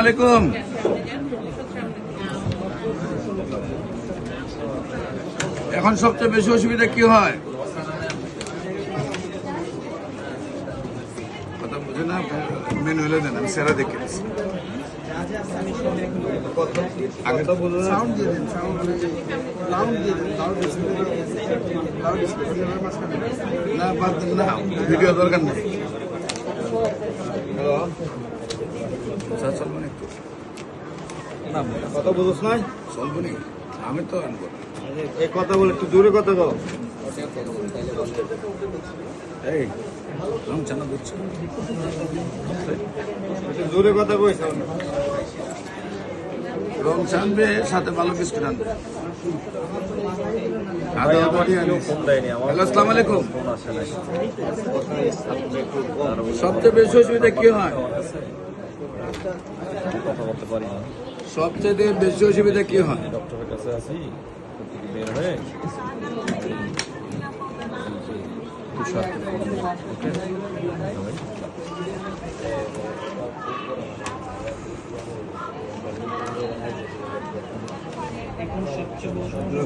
আলাইকুম। এখন সবচেয়ে বেশি অসুবিধা কি হয়? কথা বুঝে না, মেনু হলে দেন আমি সেরা দেখে ভিডিও দরকার নেই। একটু। কথা বুঝোস নাই চলবেনি আমি তো আনব। এই কথা বলে একটু দূরে কথা কও। এই রং চানা দূরে কথা কইস। রং চানবে সাথে ভালো বিস্কুট আনবে। সবচেয়ে বেশি অসুবিধা কি হয়? সবচেয়ে বেশি অসুবিধা কি হয়? ডক্টরের কাছে আছি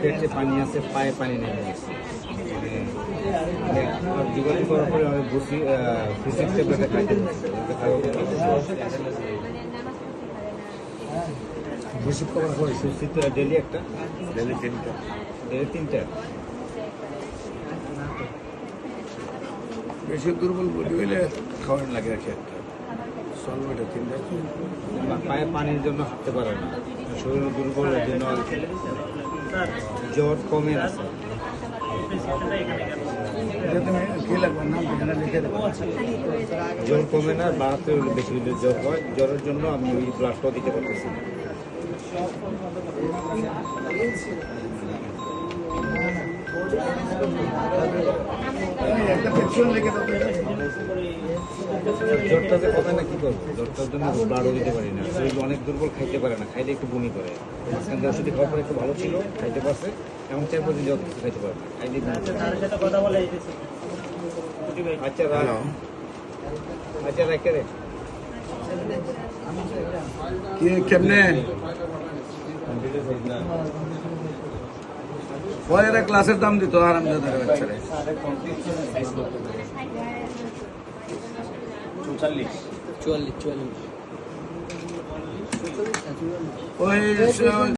পেটে পানি আছে পায়ে পানি নেমে করার পরে আমি খাইতে সুস্থিত ডেলি একটা? ডেলি তিনটা। ডেলি তিনটা? বেশি দুর্বল বডি হইলে খাওয়ার লাগে রাখে একটা। পায়ে পানির জন্য হাঁটতে পারে না। শরীর দুর্বলের জন্য জ্বর কমে আছে জ্বর কমে না, বাড়াতে বেশি জ্বর হয়। জ্বরের জন্য আমি ওই ব্লাডটাও দিতে পারতেছি না। একটা পেনশন লিখে দেবো জ্বরটা যে না কি করব? জ্বরটার জন্য ব্লাডও দিতে পারি না। শরীর অনেক দুর্বল খাইতে পারে না। খাইলে একটু বমি করে। মাঝখান থেকে ওষুধ খাওয়ার পরে একটু ভালো ছিল খাইতে পারছে। এমন চার পাঁচ জ্বর কিছু খাইতে পারে না। খাইলে আচ্ছা রাখ। আচ্ছা রেখে রে? কি কেমনে? পরের ক্লাসের দাম দিত আরামদাদের বাচ্চারা। চুয়াল্লিশ চুয়াল্লিশ। ওই